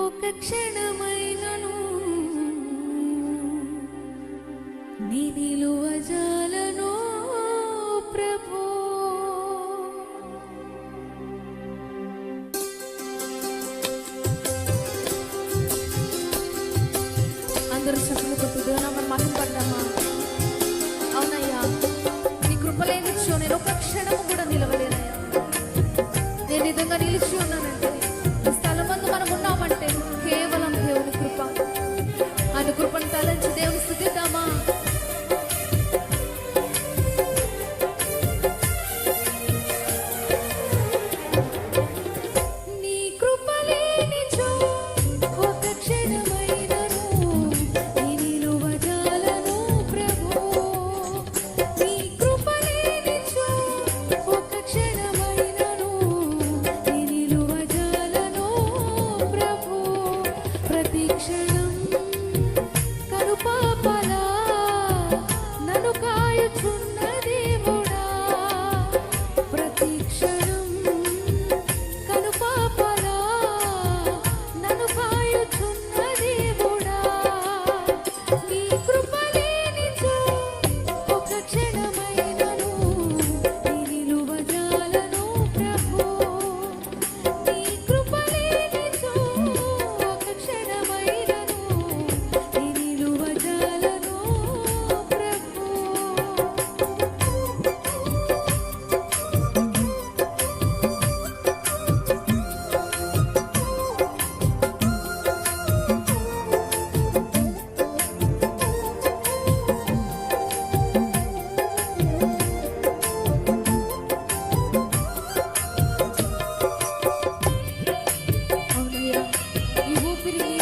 ఒక క్షణమైనను. నీ నిలువ జాలను ప్రభు. అందరూ చెప్పులు 知道吗？You.